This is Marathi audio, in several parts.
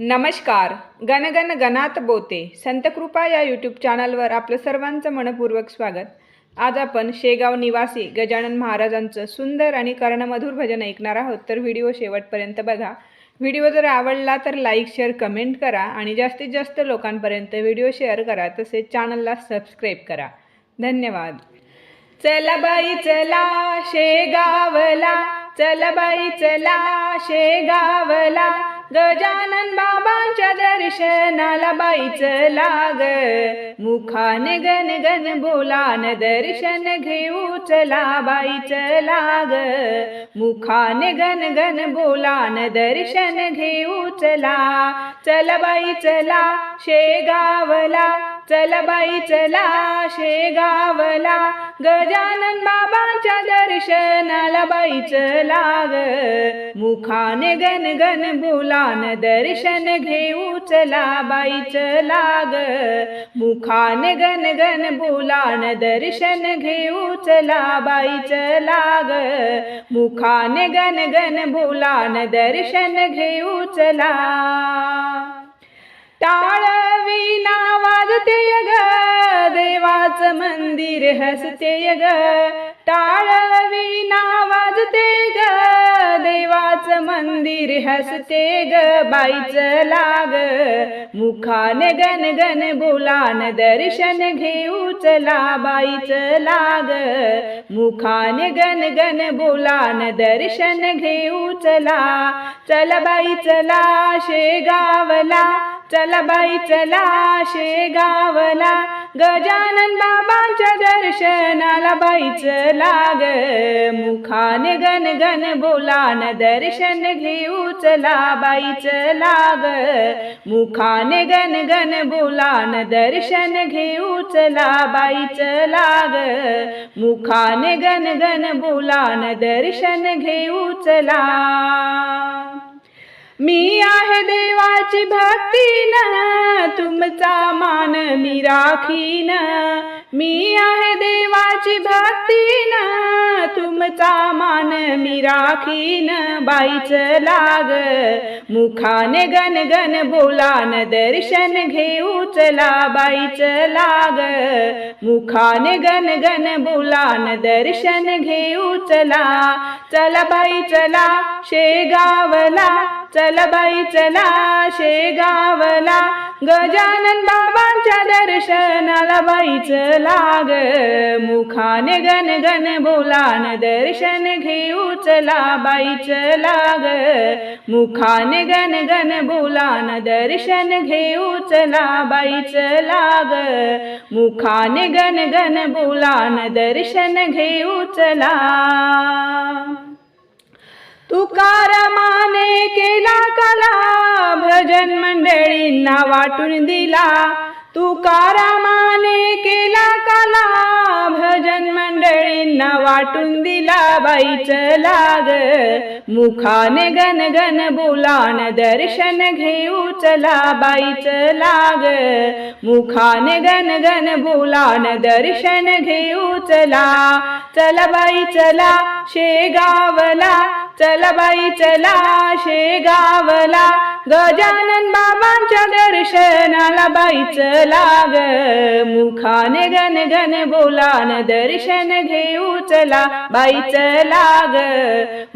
नमस्कार. गणगण गणात बोते. संतकृपा या यूट्यूब चॅनलवर आपलं सर्वांचं मनपूर्वक स्वागत. आज आपण शेगाव निवासी गजानन महाराजांचं सुंदर आणि कर्णमधुर भजन ऐकणार आहोत. तर व्हिडिओ शेवटपर्यंत बघा. व्हिडिओ जर आवडला तर लाईक शेअर कमेंट करा आणि जास्तीत जास्त लोकांपर्यंत व्हिडिओ शेअर करा. तसेच चॅनलला सबस्क्राईब करा. धन्यवाद. चला बाई चला शेगावला. चला बाई चला शेगावला. गजानन बाबांच्या दर्शनाला बाईच लाग. ग मुखाने गण गण बोलान दर्शन घेऊच ला बाईच लाग. ग मुखाने गण गण बोलान दर्शन घेऊच चला चला बाई चला शेगावला. चला बाई चला शेगावला. गजानन बाबांच्या दर्शनाला बाई चला ग. मुखाने गण गण बोलान दर्शन घेऊ चला बाई चला ग. मुखाने गण गण बोलान दर्शन घेऊ चला बाई चला ग. मुखाने गण गण बोलान दर्शन घेऊ चला. टाळविना वाजते ग देवाचं मंदिर हसते ग टाळविना वाजते ग देवाचं मंदिर हसते ग बाईच लाग मुखाने गण गण बोलान दर्शन घेऊ चला बाईच लाग मुखाने गण गण बोलान दर्शन घेऊ चला चला बाई चला शेगावला चला बाई चला शेगावला. गजानन बाबांच्या दर्शनाला बाई चला ग मुखाने गण गण बोलान दर्शन घेऊ चला बाई चला ग मुखाने गण गण बोलान दर्शन घेऊ चला बाई चला ग मुखाने गण गण बोलान दर्शन घेऊ चला मी आहे देवाची भक्तीन तुमचा मान मी राखीन. मी आहे देवाची भक्तीन तुमचा मान मी राखीन बाईच लाग. मुखाने गण गण बोलान दर्शन घेऊ चला बाईच लाग. मुखाने गण गण बोलान दर्शन घेऊ चला चला बाई चला शेगावला. चला बाई चला शेगावला. गजानन बाबा दर्शनाला बाईच लाग. मुखाने गण गण बोलान दर्शन घेऊ ला बाईच लाग. मुखाने गण गण बोलान दर्शन घेऊ ला बाईच लाग. मुखाने गण गण बोलान दर्शन घेऊ चला तुकारामाने केला कला. भजन मंडळींना वाटून दिला. तुकारामाने केला कला भजन मंडळींना वाटून दिला बाईच लाग. मुखाने गण गण बोलान दर्शन घेऊ चला बाईच लाग. मुखाने गण गण बोलान दर्शन घेऊ चला. चला बाई चला शेगावला चला बाई चला शेगावला गजानन बाबांच्या दर्शनाला बाई चला ग मुखाने गण गण बोलान दर्शन घेऊ चला बाई चला ग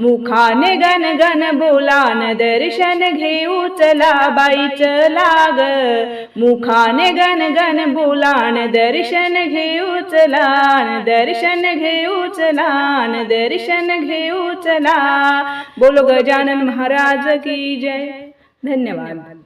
मुखाने गण गण बोलान दर्शन घेऊ चला बाई चला ग मुखाने गण गण बोलान दर्शन घेऊ चलान दर्शन घेऊ चलान दर्शन घेऊ चला बोलो गजानन महाराज की जय. धन्यवाद.